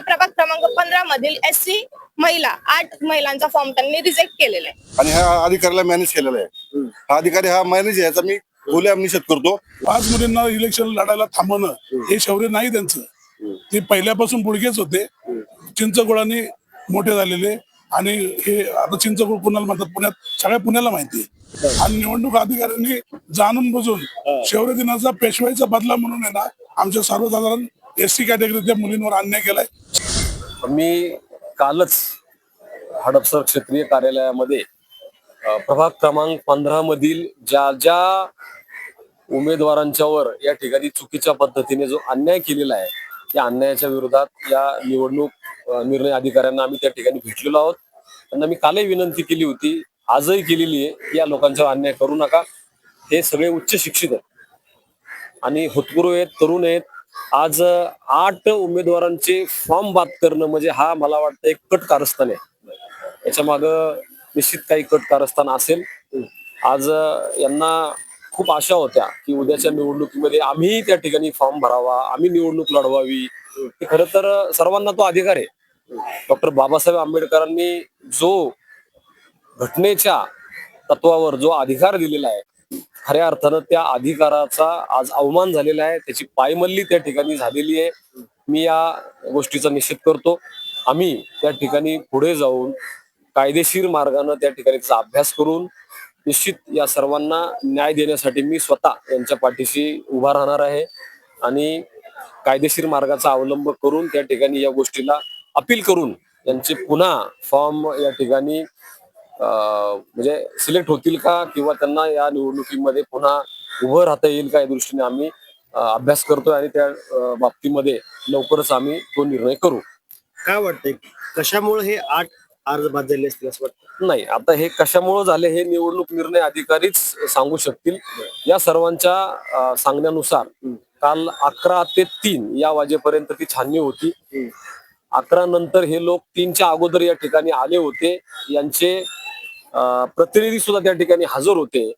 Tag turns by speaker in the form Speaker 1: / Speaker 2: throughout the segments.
Speaker 1: म्हणजे प्रभाग क्रमांक पंधरा मधील एस सी महिला आठ महिलांचा फॉर्म त्यांनी रिजेक्ट केलेला आहे.
Speaker 2: आणि ह्या अधिकाऱ्याला मॅनेज केलेला आहे. हा अधिकारी हा मॅनेज आहे याचा मी खुले निषेध करतो.
Speaker 3: पाच मुलींना इलेक्शन लढायला थांबवणं हे शौर्य नाही त्यांचं. ते पहिल्यापासून बुडगेच होते. चिंचगुळाने मोठे झालेले आणि हे आता चिंचगुळ कुणाला म्हणतात पुण्यात सगळ्या पुण्याला माहिती. आणि निवडणूक अधिकाऱ्यांनी जाणून बुजून शौर्य दिनाचा पेशवाईचा बदला म्हणून आहे ना आमच्या सर्वसाधारण एस सी कॅटेगरीतल्या मुलींवर अन्याय केलाय?
Speaker 4: मी कालच हडपसर क्षेत्रीय कार्यालयामध्ये प्रभाग क्रमांक पंधरा मधील ज्या ज्या उमेदवारांच्यावर या ठिकाणी चुकीच्या पद्धतीने जो अन्याय केलेला आहे त्या अन्यायाच्या विरोधात या निवडणूक निर्णय अधिकाऱ्यांना आम्ही त्या ठिकाणी भेटलेलो आहोत. त्यांना मी कालही विनंती केली होती आजही केलेली आहे की या लोकांच्यावर अन्याय करू नका. हे सगळे उच्च शिक्षित आहेत. आणि होतकरू आहेत तरुण आहेत आज आठ उमेदवारांचे फॉर्म बाद करणं म्हणजे हा मला वाटतं एक कट कारस्थान आहे. याच्या माग निश्चित काही कट कारस्थान असेल. आज यांना खूप आशा होत्या की उद्याच्या निवडणुकीमध्ये आम्ही त्या ठिकाणी फॉर्म भरावा आम्ही निवडणूक लढवावी. हे खरं तर सर्वांना तो अधिकार आहे. डॉक्टर बाबासाहेब आंबेडकरांनी जो घटनेच्या तत्वावर जो अधिकार दिलेला आहे खऱ्या अर्थानं त्या अधिकाराचा आज अवमान झालेला आहे. त्याची पायमल्ली त्या ठिकाणी झालेली आहे. मी या गोष्टीचा निषेध करतो. आम्ही त्या ठिकाणी पुढे जाऊन कायदेशीर मार्गानं त्या ठिकाणी त्याचा अभ्यास करून निश्चित या सर्वांना न्याय देण्यासाठी मी स्वतः यांच्या पाठीशी उभा राहणार आहे आणि कायदेशीर मार्गाचा अवलंब करून त्या ठिकाणी या गोष्टीला अपील करून यांचे पुन्हा फॉर्म या ठिकाणी म्हणजे सिलेक्ट होतील का? किंवा त्यांना या निवडणुकीमध्ये पुन्हा उभं राहता येईल का? या दृष्टीने आम्ही अभ्यास करतोय आणि त्या बाबतीमध्ये लवकरच आम्ही तो निर्णय करू.
Speaker 5: काय वाटतंय? कशामुळे हे आठ अर्ज बाद झाले असतील असं वाटतं?
Speaker 4: नाही आता हे कशामुळे झाले हे निवडणूक निर्णय अधिकारीच सांगू शकतील. या सर्वांच्या सांगण्यानुसार काल अकरा ते तीन या वाजेपर्यंत ती छाननी होती. अकरा नंतर हे लोक तीनच्या अगोदर या ठिकाणी आले होते. यांचे प्रतिनिधी सुद्धा त्या ठिकाणी हजर होते.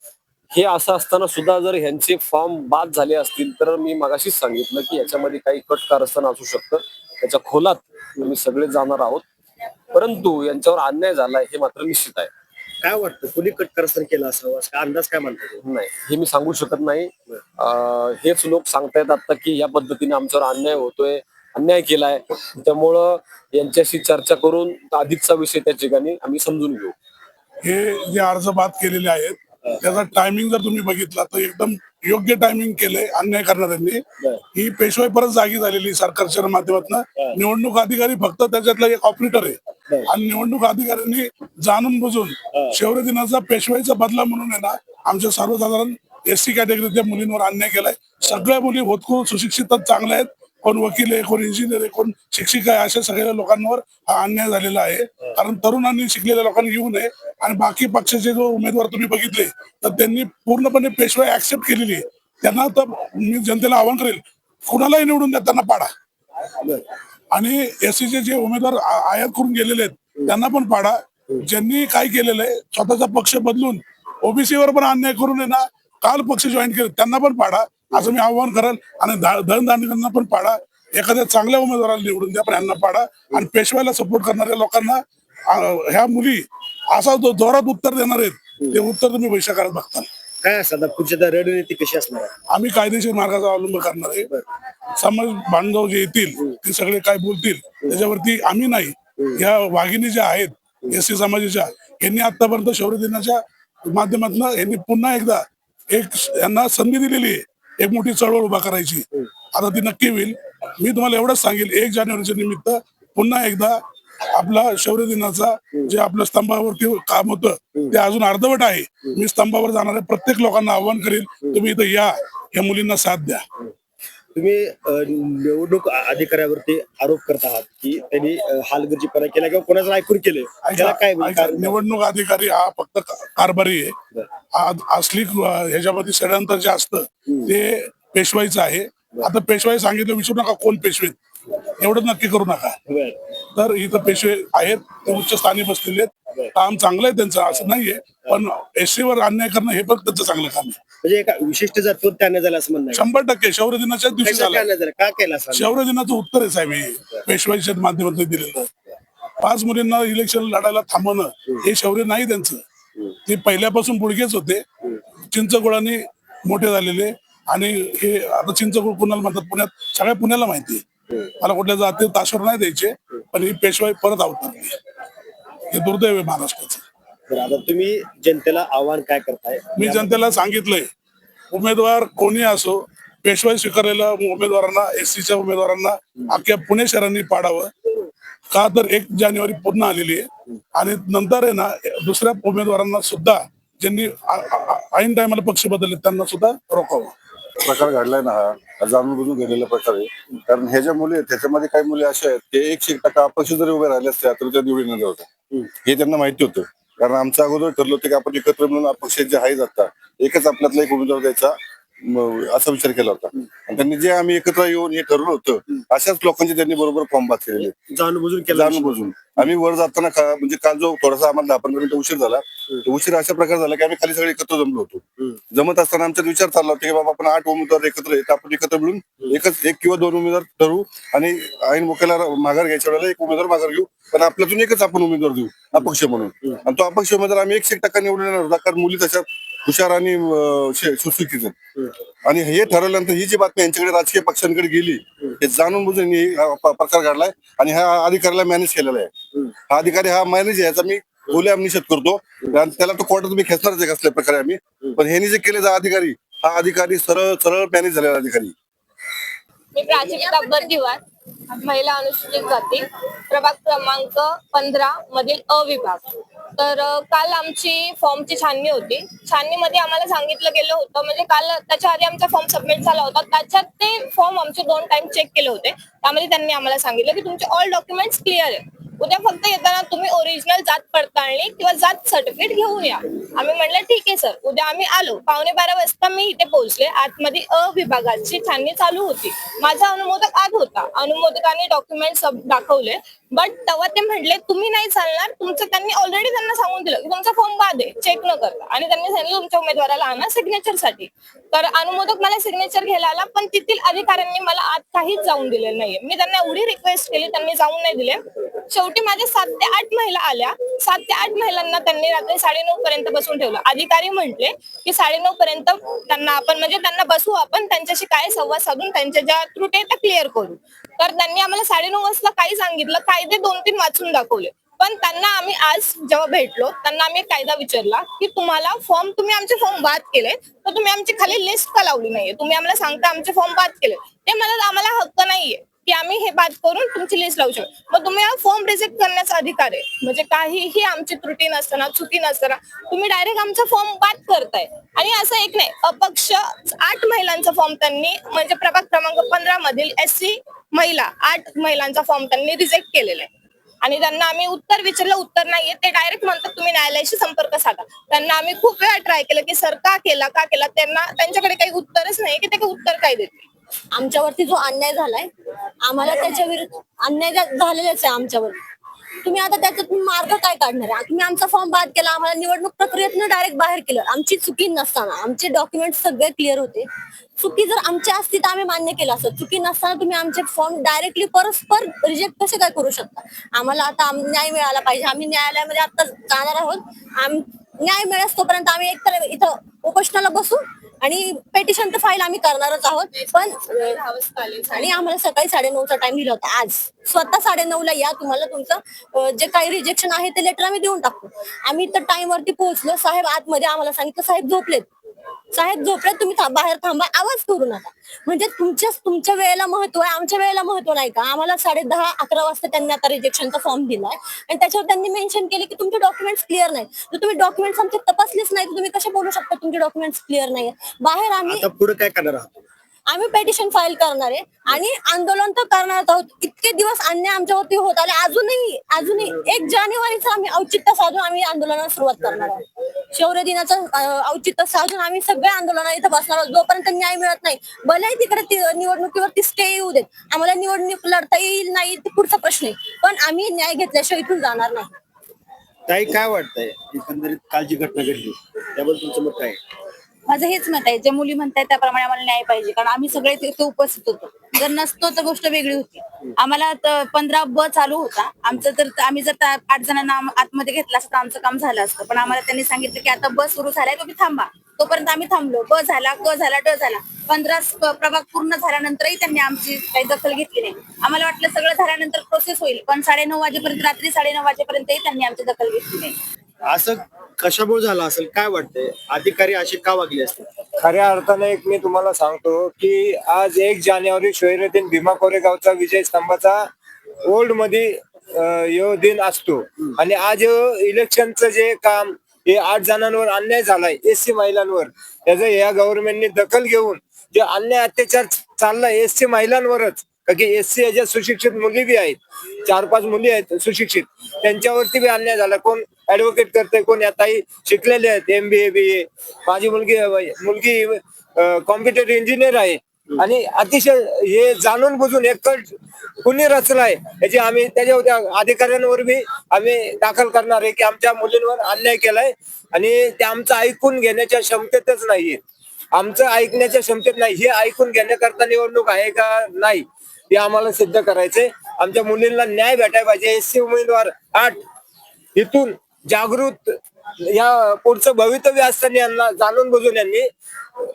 Speaker 4: हे असं असताना सुद्धा जर ह्यांचे फॉर्म बाद झाले असतील तर मी मगाशीच सांगितलं की याच्यामध्ये काही कट कारस्थान असू शकतं. त्याच्या खोलात आम्ही सगळे जाणार आहोत. परंतु यांच्यावर अन्याय झालाय हे मात्र निश्चित आहे.
Speaker 5: काय वाटतं? कुणी कटकरस्थान केलं असावं काय अंदाज काय म्हणतात
Speaker 4: नाही हे मी सांगू शकत नाही. हेच लोक सांगतायत आता की या पद्धतीने आमच्यावर अन्याय होतोय अन्याय केलाय. त्यामुळं यांच्याशी चर्चा करून अधिकचा विषय त्या ठिकाणी आम्ही समजून घेऊ.
Speaker 3: हे जे अर्ज बाद केलेले आहेत त्याचा टायमिंग जर तुम्ही बघितला तर एकदम योग्य टायमिंग केलंय अन्याय करणाऱ्यांनी ही पेशवाई परत जागी झालेली सरकारच्या माध्यमातून. निवडणूक अधिकारी फक्त त्याच्यातला एक ऑपरेटर आहे. आणि निवडणूक अधिकाऱ्यांनी जाणून बुजून शौर्य दिनाचा पेशवाईचा बदला म्हणून आहे ना आमच्या सर्वसाधारण एस सी कॅटेगरीतल्या मुलींवर अन्याय केलाय. सगळ्या मुली होतकरून सुशिक्षित आहेत, चांगल्या आहेत. कोण वकील आहे कोण इंजिनियर आहे कोण शिक्षिका आहे अशा सगळ्या लोकांवर हा अन्याय झालेला आहे. कारण तरुणांनी शिकलेल्या लोकांनी येऊ नये आणि बाकी पक्षाचे जो उमेदवार तुम्ही बघितले तर त्यांनी पूर्णपणे पेशवाई ऍक्सेप्ट केलेली आहे. त्यांना तर मी जनतेला आवाहन करेल कुणालाही निवडून द्या त्यांना पाडा. आणि एससीचे जे उमेदवार आयात करून गेलेले आहेत त्यांना पण पाडा. ज्यांनी काय केलेलं आहे स्वतःचा पक्ष बदलून ओबीसी वर पण अन्याय करून आहे ना काल पक्ष जॉईन केले त्यांना पण पाडा. असं मी आव्हान करेल. आणि धनदांडकांना पण पाडा. एखाद्या चांगल्या उमेदवाराला निवडून द्या पण यांना पाडा. आणि पेशवायला सपोर्ट करणाऱ्या लोकांना ह्या मुली असा जो जोरात उत्तर देणार आहेत ते उत्तर तुम्ही करत बघताल.
Speaker 5: काय असं आता पुढची आता रणनीती कशी असणार?
Speaker 3: आम्ही कायदेशीर मार्गाचा अवलंब करणार आहे. समाज बांधव जे येतील ते सगळे काय बोलतील त्याच्यावरती आम्ही नाही. या वाघिणी ज्या आहेत एस सी समाजाच्या यांनी आतापर्यंत शौर्य दिनाच्या माध्यमातून यांनी पुन्हा एकदा एक यांना संधी दिलेली आहे. एक मोठी चळवळ उभा करायची. आता ती नक्की होईल. मी तुम्हाला एवढंच सांगेल एक जानेवारीच्या निमित्त पुन्हा एकदा आपला शौर्य दिनाचा जे आपल्या स्तंभावरती काम होतं ते अजून अर्धवट आहे. मी स्तंभावर जाणाऱ्या प्रत्येक लोकांना आव्हान करेल तुम्ही इथं या या मुलींना साथ द्या.
Speaker 5: तुम्ही निवडणूक अधिकाऱ्यावरती आरोप करत आहात की त्यांनी हालगर्जीपणा केला किंवा कोणाचं ऐकून केले? त्याला काय
Speaker 3: ऐका, निवडणूक अधिकारी हा फक्त कारभारी आहे. असली ह्याच्यामध्ये षडयंत्र जे असतं ते पेशवाईचं आहे. आता पेशवाई सांगितलं विचारू नका कोण पेशवेत. एवढं नक्की करू नका. तर इथं पेशवे आहेत ते उच्च स्थानी बसलेले आहेत. काम चांगलं आहे त्यांचं असं नाहीये. पण एससी वर अन्याय करणं हे पण त्यांचं चांगलं काम आहे.
Speaker 5: म्हणजे एका विशिष्ट जातीवरती अन्याय झाला असं म्हणणं.
Speaker 3: शंभर टक्के. शौर्य दिनाच्या दिवशी झाला.
Speaker 5: का केला असं?
Speaker 3: शौर्य दिनाचं उत्तर आहे साहेब हे. पेशवाईच्या माध्यमातून दिलेलं. पाच मुलींना इलेक्शन लढायला थांबवणं हे शौर्य नाही त्यांचं. ते पहिल्यापासून बुडकेच होते. चिंचगुळाने मोठे झालेले. आणि हे आता चिंचगुळ कुणाला म्हणतात? पुण्यात सगळ्या पुण्याला माहिती आहे. मला कुठल्या जाती ताशवर नाही द्यायचे पण ही पेशवाई परत अवतरली. हे दुर्दैव आहे महाराष्ट्राचं.
Speaker 5: बरं, आता तुम्ही जनतेला आव्हान काय करताय?
Speaker 3: मी जनतेला सांगितलंय उमेदवार कोणी असो पेशवाई स्वीकारलेल्या उमेदवारांना एससीच्या उमेदवारांना अख्ख्या पुणे शहरांनी पाडावं. का तर एक जानेवारी पूर्ण आलेली आहे आणि नंतर आहे ना दुसऱ्या उमेदवारांना सुद्धा ज्यांनी ऐन टायमाला पक्ष बदलले त्यांना सुद्धा रोखावं.
Speaker 2: प्रकार घडलाय ना हा. हा जाणून बुजून घडलेला प्रकार आहे. कारण ह्या ज्या मुली आहेत त्याच्यामध्ये काही मुली अशा आहेत ते एकशे एक टक्का अपक्ष जरी उभे राहिले असते तर त्या निवडून येणार होत्या हे त्यांना माहिती होतं. कारण आमचं अगोदर ठरलं होतं की आपण एकत्र मिळून अपक्ष जे आहेत आता एकच आपल्यातला एक उमेदवार द्यायचा. असा विचार केला होता. आणि त्यांनी जे आम्ही एकत्र येऊन हे ठरवलं होतं अशाच लोकांचे त्यांनी बरोबर फॉर्म केलेले.
Speaker 5: जाणून
Speaker 2: जाणून आम्ही वर जाताना म्हणजे काल जो थोडासा आम्हाला दहा पंधरा मिनिटं उशीर झाला तो उशीर अशा प्रकार झाला की आम्ही खाली सगळे एकत्र जमलो होतो. जमत असताना आमचा विचार चालला होता की बाबा आपण आठ उमेदवार एकत्र आहेत आपण एकत्र मिळून एकच एक किंवा दोन उमेदवार ठरवू आणि ऐन मोक्याला माघार घ्यायच्या वेळेला एक उमेदवार माघार घेऊ पण आपल्यातून एकच आपण उमेदवार देऊ अपक्ष म्हणून. आणि तो अपक्ष उमेदवार आम्ही एकशे एक टक्का निवडून येणार होता कारण मुली तशा हुशार आणि अं, आणि हे ठरवल्यानंतर ही जी बातमी यांच्याकडे राजकीय पक्षांकडे गेली हे जाणून बुजून प्रकार घडलाय आणि हा अधिकाऱ्याला मॅनेज केलेला आहे. हा अधिकारी हा मॅनेज आहे याचा मी खुले निषेध करतो. आणि त्याला तो कोर्टात मी खेचणारच आहे कसल्या प्रकारे आम्ही. पण ह्यांनी जे केले जा अधिकारी हा अधिकारी सरळ सरळ मॅनेज झालेला अधिकारी.
Speaker 1: मी प्राजक्ता दिवार महिला अनुसूचित जाती प्रभाग क्रमांक पंधरा मधील अविभाग. तर काल आमची फॉर्मची छाननी होती. छाननीमध्ये आम्हाला सांगितलं गेलं होतं म्हणजे काल त्याच्या आधी आमचा फॉर्म सबमिट झाला होता. त्याच्यात ते फॉर्म आमचे दोन टाइम चेक केले होते. त्यामध्ये त्यांनी आम्हाला सांगितलं की तुमचे ऑल डॉक्युमेंट्स क्लिअर आहे उद्या फक्त येताना तुम्ही ओरिजिनल जात पडताळणी किंवा जात सर्टिफिकेट घेऊन या आम्ही म्हणलं ठीक आहे सर उद्या आम्ही आलो. पावणे बारा वाजता मी इथे पोहोचले. आतमध्ये अ विभागाची छाननी चालू होती. माझा अनुमोदक आत होता. अनुमोदकाने डॉक्युमेंट दाखवले. बट तेव्हा ते म्हटले तुम्ही नाही चालणार. तुमचं त्यांनी ऑलरेडी त्यांना सांगून दिलं की तुमचा फॉर्म बाद आहे. चेक न करता. आणि त्यांनी सांगितलं तुमच्या उमेदवाराला आणा सिग्नेचरसाठी तर अनुमोदक मला सिग्नेचर घ्यायला आला पण तेथील अधिकाऱ्यांनी मला आत काहीच जाऊन दिलेलं नाहीये. मी त्यांना एवढी रिक्वेस्ट केली त्यांनी जाऊन नाही दिले. शेवटी माझ्या सात ते आठ महिला आल्या. सात ते आठ महिलांना त्यांनी रात्री साडेनऊ पर्यंत बसून ठेवलं. अधिकारी म्हटले की साडेनऊ पर्यंत त्यांना आपण म्हणजे त्यांना बसू आपण त्यांच्याशी काय संवाद साधून त्यांच्या ज्या त्रुटी आहेत त्या क्लिअर करू. तर त्यांनी आम्हाला साडेनऊ वाजता काही सांगितलं कायदे दोन तीन वाचून दाखवले. पण त्यांना आम्ही आज जेव्हा भेटलो त्यांना आम्ही एक कायदा विचारला की तुम्हाला फॉर्म तुम्ही आमचे फॉर्म बाद केले तर तुम्ही आमची खाली लिस्ट का लावली नाहीये? तुम्ही आम्हाला सांगता आमचे फॉर्म बाद केले ते मला आम्हाला हक्क नाहीये. की आम्ही हे बाद करून तुमची लिस्ट लावू शकतो. मग तुम्ही हा फॉर्म रिजेक्ट करण्याचा अधिकार आहे. म्हणजे काहीही आमची त्रुटी नसताना चुकी नसताना तुम्ही डायरेक्ट आमचा फॉर्म बाद करताय. आणि असं एक नाही अपक्ष आठ महिलांचा फॉर्म त्यांनी म्हणजे प्रभाग क्रमांक पंधरा मधील एस सी महिला आठ महिलांचा फॉर्म त्यांनी रिजेक्ट केलेला आहे. आणि त्यांना आम्ही उत्तर विचारलं उत्तर नाहीये. ते डायरेक्ट म्हणतात तुम्ही न्यायालयाशी संपर्क साधा. त्यांना आम्ही खूप वेळा ट्राय केलं की सर का केला? का केला? त्यांना त्यांच्याकडे काही उत्तरच नाही की ते काही उत्तर काय देते
Speaker 6: आमच्यावरती जो अन्याय झालाय आम्हाला त्याच्या विरुद्ध अन्याय झा- झालेलाच आहे आमच्यावर. तुम्ही आता त्याच्यातून मार्ग काय काढणार आहे? तुम्ही आमचा फॉर्म बाद केला आम्हाला निवडणूक प्रक्रियेतनं डायरेक्ट बाहेर केलं. आमची चुकी नसताना आमचे डॉक्युमेंट सगळे क्लिअर होते. चुकी जर आमच्या असती तर आम्ही मान्य केलं असत चुकी नसताना तुम्ही आमचे फॉर्म डायरेक्टली परस्पर रिजेक्ट कसे काय करू शकता? आम्हाला आता न्याय मिळाला पाहिजे. आम्ही न्यायालयामध्ये आता जाणार आहोत. आम न्याय मिळेल तोपर्यंत आम्ही एकतर इथं उपोषणाला बसू आणि पेटिशन तर फाईल आम्ही करणारच आहोत. पण आणि आम्हाला सकाळी साडेनऊचा टाइम दिला होता आज. स्वतः साडेनऊ ला या तुम्हाला तुमचं जे काही रिजेक्शन आहे ते लेटर आम्ही देऊन टाकतो आम्ही तर टाइमवरती पोहोचलो. साहेब आतमध्ये आम्हाला सांगितलं साहेब झोपलेत. साहेब झोपड्यात तुम्ही था- बाहेर थांबा आवाज करू नका. म्हणजे तुमच्या तुमच्या वेळेला महत्त्व आहे आमच्या वेळेला महत्त्व नाही का? आम्हाला साडे दहा अकरा वाजता त्यांनी आता रिजेक्शनचा फॉर्म दिलाय. आणि त्याच्यावर त्यांनी मेन्शन केले की तुमचे डॉक्युमेंट्स क्लिअर नाही तर तुम्ही डॉक्युमेंट्स आमचे तपासलेच नाही तर तुम्ही कसे बोलू शकता तुमचे डॉक्युमेंट्स क्लिअर नाही बाहेर आम्ही
Speaker 5: पुढे काय करणार आहात?
Speaker 6: आम्ही पेटिशन फाईल करणार आहे. आणि आंदोलन तर करणार आहोत. इतके दिवस अन्याय आमच्यावरती होत आले. अजूनही अजूनही एक जानेवारीचं आम्ही औचित्य साधून आम्ही आंदोलनाला सुरुवात करणार आहोत. शौर्य दिनाचं औचित्य साधून आम्ही सगळे आंदोलन इथं बसणार आहोत. जोपर्यंत न्याय मिळत नाही भलेही तिकडे निवडणुकीवरती स्टे येऊ देत. आम्हाला निवडणूक लढता येईल नाही ते पुढचा प्रश्न आहे. पण आम्ही न्याय घेतल्याशिवाय इथून जाणार नाही.
Speaker 5: ताई काय वाटतंय? एकंदरीत कालची घटना घडली. त्याबद्दल तुमचं मत काय
Speaker 7: माझं हेच मत आहे. जे मुली म्हणताय त्याप्रमाणे आम्हाला न्याय पाहिजे. कारण आम्ही सगळे तिथे उपस्थित होतो. जर नसतो तर गोष्ट वेगळी होती. आम्हाला पंधरा ब चालू होता. आमचं तर आम्ही जर आठ जणांना आतमध्ये घेतलं असतं आमचं काम झालं असतं. पण आम्हाला त्यांनी सांगितलं की आता बस सुरू झालाय तुम्ही थांबा. तोपर्यंत आम्ही थांबलो. ब झाला क झाला ड झाला. पंधरा प्रभाग पूर्ण झाल्यानंतरही त्यांनी आमची काही दखल घेतली नाही. आम्हाला वाटलं सगळं झाल्यानंतर प्रोसेस होईल. पण साडेनऊ वाजेपर्यंत रात्री साडेनऊ वाजेपर्यंतही त्यांनी आमची दखल घेतली नाही.
Speaker 5: असं कशामुळे झालं असेल? काय वाटतंय? अधिकारी असे का वागले असतील?
Speaker 8: खऱ्या अर्थाने एक मी तुम्हाला सांगतो की आज एक जानेवारी शहिरुद्दीन भीमा कोरेगावचा विजय स्तंभाचा ओल्डमध्ये अं, यो दिन असतो. आणि आज इलेक्शनचं जे काम हे आठ जणांवर अन्याय झालाय एससी महिलांवर. त्याचं या गव्हर्नमेंटने दखल घेऊन जे अन्याय अत्याचार चाललाय एससी महिलांवरच की एस सी याच्या सुशिक्षित मुली बी आहेत चार पाच मुली आहेत सुशिक्षित त्यांच्यावरती बी अन्याय झाला. कोण ऍडव्होकेट करते कोण या ताई शिकलेले आहेत एमबीए बी ए माझी मुलगी मुलगी कॉम्प्युटर इंजिनियर आहे. आणि अतिशय हे जाणून बुजून एक कट कुणी रचलाय याची आम्ही त्याच्या अधिकाऱ्यांवर बी आम्ही दाखल करणार आहे की आमच्या मुलींवर अन्याय केलाय. आणि ते आमचं ऐकून घेण्याच्या क्षमतेतच नाहीये. आमचं ऐकण्याच्या क्षमतेत नाही. हे ऐकून घेण्याकरता निवडणूक आहे का नाही हे आम्हाला सिद्ध करायचंय. आमच्या मुलींना न्याय भेटायला पाहिजे. एस सी उमेदवार आठ इथून जागृत या पुढचं भवितव्य असताना यांना जाणून बुजून यांनी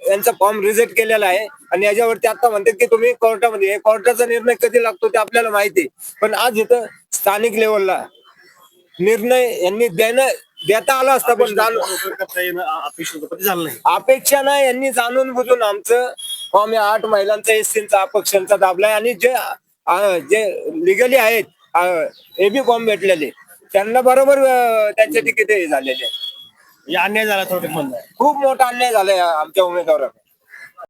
Speaker 8: यांचा फॉर्म रिजेक्ट केलेला आहे. आणि याच्यावरती आता म्हणतात की तुम्ही कोर्टामध्ये कोर्टाचा निर्णय कधी लागतो ते आपल्याला माहिती. पण आज इथं स्थानिक लेवलला निर्णय यांनी देणं देता आला असता पण जाणून अपेक्षा नाही. यांनी जाणून बुजून आमचं फॉर्म या आठ महिलांचा एससीचा अपक्षांचा दाबलाय. आणि जे जे लिगली आहेत एबी फॉर्म भेटलेले. त्यांना बरोबर त्यांचे तिकीट हे झालेले आहे.
Speaker 5: म्हणजे अन्याय झाला थोडक्यात म्हणणं आहे.
Speaker 8: खूप मोठा अन्याय झालाय आमच्या उमेदवारावर